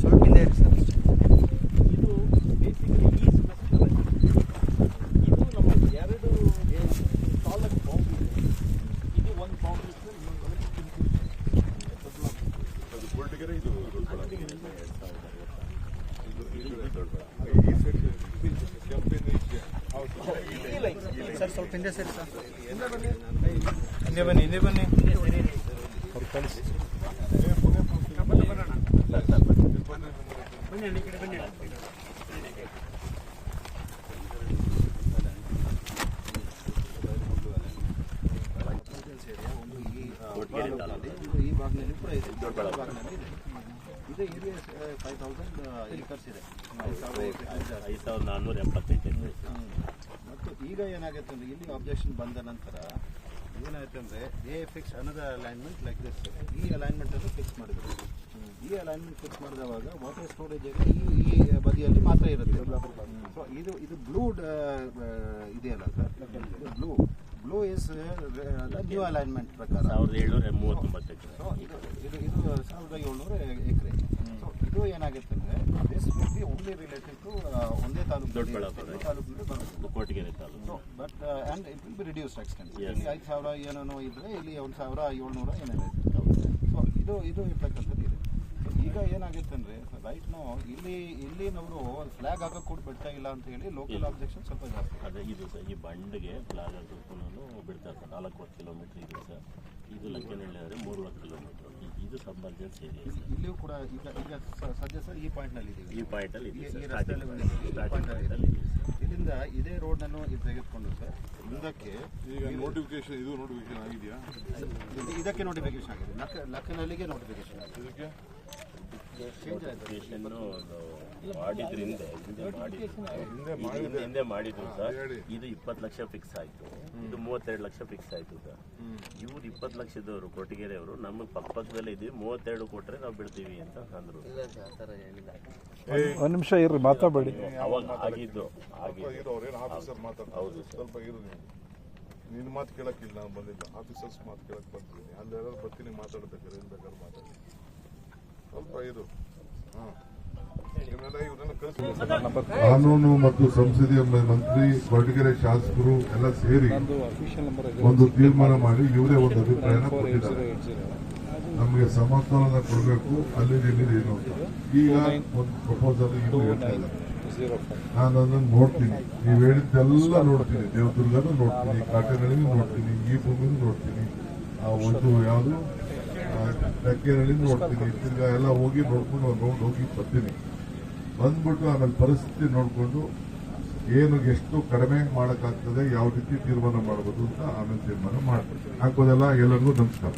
ಸ್ವಲ್ಪ ಹಿಂದೆ ಸರಿ ಸರ್. ಇದು ಬೇಸಿಕಲಿ ಈ ಬನ್ನಿ. ಇದು ನಮ್ಮ ಎರಡು ಸಾಲಕ್ಕೆ ಬೌಂಡ್ರಿ ಇದೆ ಇದು ಒಂದು ಬೌಂಡ್ರಿ ಇದೆ ಇನ್ನೊಂದು ಅದು ಕೊರಟಗೆರೆ ಇದು ದೊಡ್ಡಬಳ್ಳಾಪುರ. ಇದು ಈ ಕಡೆ ದೊಡ್ಡಬಳ್ಳಾಪುರ. ಈ ಸೈಡ್ ಕೆಂಪಿನ ಈಚೆ. ಹೌದು. ಸರ್ ಸ್ವಲ್ಪ ಹಿಂದೆ ಸರಿ ಸರ್ ಹಿಂದೆ ಬನ್ನಿ ಹಿಂದೆ ಈ ಭಾಗದಲ್ಲಿ ಕೂಡ ಇದೆ ದೊಡ್ಡ ಭಾಗದಲ್ಲಿ ಇದೆ ಇದು ಏರಿಯಾ ಫೈವ್ ತೌಸಂಡ್ ಇದೆ ಐದು ಸಾವಿರದ ಮತ್ತು ಈಗ ಏನಾಗುತ್ತೆ ಅಂದ್ರೆ ಇಲ್ಲಿ ಆಬ್ಜೆಕ್ಷನ್ ಬಂದ ನಂತರ ಏನಾಯ್ತು ಅಂದ್ರೆ a fix alignment like this ಈ ಅಲೈನ್ಮೆಂಟ್ ಅನ್ನು ಫಿಕ್ಸ್ ಮಾಡಿದ್ರು ಈ ಅಲೈನ್ಮೆಂಟ್ ಫಿಕ್ಸ್ ಮಾಡಿದವಾಗ ವಾಟರ್ ಸ್ಟೋರೇಜ್ ಈ ಈ ಬದಿಯಲ್ಲಿ ಮಾತ್ರ ಇರುತ್ತೆ. ಸೊ ಇದು ಇದು ಬ್ಲೂ ಇದೆಯಲ್ಲ sir blue blue is new alignment ಪ್ರಕಾರ. ಸಾವಿರದ ಏಳ್ನೂರ ಮೂವತ್ತೊಂಬತ್ತು ಎಕರೆ. ಸೊ ಇದು ಇದು ಇದು ಸಾವಿರದ ಏಳ್ನೂರು ಎಕರೆ. ಸೊ ಇದು ಏನಾಗುತ್ತೆ ಅಂದರೆ this will be only related to ಒಂದೇ ತಾಲೂಕು ದೊಡ್ಡ ತಾಲೂಕಿನಲ್ಲಿ ಬರುತ್ತೆ. Kottigere taluk. So but and it will be reduce extent. ಇಲ್ಲಿ ಐದು ಸಾವಿರ ಏನೇನೋ ಇದ್ರೆ ಇಲ್ಲಿ ಒಂದು ಸಾವಿರ ಏಳ್ನೂರ ಏನೇನೋ ಇದೆ ಸೊ ಇದು ಇದು ಇರ್ತಕ್ಕಂಥ ಏನಾಗುತ್ತೆ ಅಂದ್ರೆ ರೈಟ್ ನಾವು ಇಲ್ಲಿ ಇಲ್ಲಿನವರು ಫ್ಲಾಗ್ ಹಾಕಕ್ಕೆ ಕೂಡ ಬಿಡ್ತಾ ಇಲ್ಲ ಅಂತ ಹೇಳಿ ಲೋಕಲ್ ಆಬ್ಜೆಕ್ಷನ್ ಸ್ವಲ್ಪ ಜಾಸ್ತಿ. ಅದೇ ಇದು ಸರ್ ಈ ಬಂಡ್ಗೆ ಫ್ಲಾಗ್ ಹಾಕೋಕ್ಕೂ ಬಿಡ್ತಾ ಸರ್ ನಾಲ್ಕೂವರೆ ಕಿಲೋಮೀಟರ್ ಇದೆ ಸರ್. ಇದು ಲಕ್ಕನಹಳ್ಳಿ ಆದರೆ ಮೂರುವರೆ ಕಿಲೋಮೀಟರ್ ಇದು ಸಬ್ ಏರಿಯಾ ಸರ್. ಇಲ್ಲಿಯೂ ಕೂಡ ಈಗ ಈಗ ಸದ್ಯ ಸರ್ ಈ ಪಾಯಿಂಟ್ನಲ್ಲಿ ಈ ಇದೀವಿ ಪಾಯಿಂಟಲ್ಲಿ ಇದೆ ಈ- ಈ ರಸ್ತೆಯಲ್ಲಿ ಈ ಪಾಯಿಂಟಲ್ಲಿ ಇದೆ ಸರ್. ಇಲ್ಲಿಂದ ಇದೇ ರೋಡ್ನನ್ನು ಇದು ತೆಗೆದುಕೊಂಡು ಸರ್ ಮುಂದಕ್ಕೆ ಈಗ ನೋಟಿಫಿಕೇಶನ್ ಇದು ನೋಟಿಫಿಕೇಶನ್ ಆಗಿದೆಯಾ? ಇದಕ್ಕೆ ನೋಟಿಫಿಕೇಶನ್ ಆಗಿದೆ. ಲಕ್ಕ ಲಕ್ಕನಲ್ಲಿಗೆ ನೋಟಿಫಿಕೇಶನ್ ಆಗಿದೆ. ಇದಕ್ಕೆ? ಮಾಡಿದ್ರಿಂದ ಹಿಂದೆ ಮಾಡಿದ್ರು. ಹಿಂದೆ ಸರ್. ಇದು ಇಪ್ಪತ್ತು ಲಕ್ಷ ಫಿಕ್ಸ್ ಆಯ್ತು. ಇದು ಮೂವತ್ತೆರಡು ಲಕ್ಷ ಫಿಕ್ಸ್ ಆಯ್ತು ಸರ್. ಇವ್ರು ಇಪ್ಪತ್ತು ಲಕ್ಷದವರು ಕೊಟ್ಟಿಗೆರೆ ಅವರು ನಮ್ಮ ಪಕ್ಕದಲ್ಲೇ ಇದ್ದೀವಿ. ಮೂವತ್ತೆರಡು ಕೊಟ್ರೆ ನಾವು ಬಿಡ್ತೀವಿ ಅಂತ ಅಂದ್ರು. ಒಂದು ನಿಮಿಷ ಇರ್ರಿ ಮಾತಾಡಿ ಅವಾಗ ಆಗಿದ್ದು ಮಾತಾಡ್ತಾರೆ? ಸ್ವಲ್ಪ ಇರು ನೀವು. ನಿನ್ನ ಮಾತು ಕೇಳಕ್ಕಿಲ್ಲ ನಾನು ಬಂದಿಲ್ಲ ಆಫೀಸರ್ಸ್ ಮಾತು ಕೇಳಕ್ ಬರ್ತೀನಿ ಅಲ್ಲಿ ಯಾರು ಬರ್ತೀನಿ ಮಾತಾಡ್ಬೇಕಾದ್ರೆ ಏನ್ ಬೇಕಾದ್ರೆ ಮಾತಾಡಿ. ಇವ್ರನ್ನ ಕಾನೂನು ಮತ್ತು ಸಂಸದೀಯ ಮಂತ್ರಿ ಕೊರಟಗೆರೆ ಶಾಸಕರು ಎಲ್ಲ ಸೇರಿ ಒಂದು ತೀರ್ಮಾನ ಮಾಡಿ ಇವರೇ ಒಂದು ಅಭಿಪ್ರಾಯನ ಕೊಟ್ಟಿದ್ದಾರೆ. ನಮಗೆ ಸಮತೋಲನ ಕೊಡಬೇಕು, ಅಲ್ಲಿ ಏನು ಅಂತ. ಈಗ ಒಂದು ಪ್ರಪೋಸಲ್ ಇನ್ನೂ ಹೇಳ್ತಾ ನಾನು ಅದನ್ನು ನೋಡ್ತೀನಿ. ನೀವು ಹೇಳಿದ್ದೆಲ್ಲ ನೋಡ್ತೀನಿ. ದೇವದುರ್ಗನೂ ನೋಡ್ತೀನಿ ಕಾಟೆಗಳಿಗೂ ನೋಡ್ತೀನಿ, ಈ ಭೂಮಿನೂ ನೋಡ್ತೀನಿ. ಆ ಒಂದು ಯಾವುದು? ಟಕ್ಕೇನಹಳ್ಳಿ ನೋಡ್ತೀನಿ. ತಿರ್ಗಾ ಎಲ್ಲ ಹೋಗಿ ನೋಡ್ಕೊಂಡು ನೋಡಿ ಹೋಗಿ ಬರ್ತೀನಿ. ಬಂದ್ಬಿಟ್ಟು ಆಮೇಲೆ ಪರಿಸ್ಥಿತಿ ನೋಡಿಕೊಂಡು ಏನು ಎಷ್ಟು ಕಡಿಮೆ ಮಾಡೋಕ್ಕಾಗ್ತದೆ, ಯಾವ ರೀತಿ ತೀರ್ಮಾನ ಮಾಡ್ಬೋದು ಅಂತ ಆಮೇಲೆ ತೀರ್ಮಾನ ಮಾಡ್ತೀನಿ. ಹಾಕೋದೆಲ್ಲ ಎಲ್ಲರಿಗೂ ನಮಸ್ಕಾರ.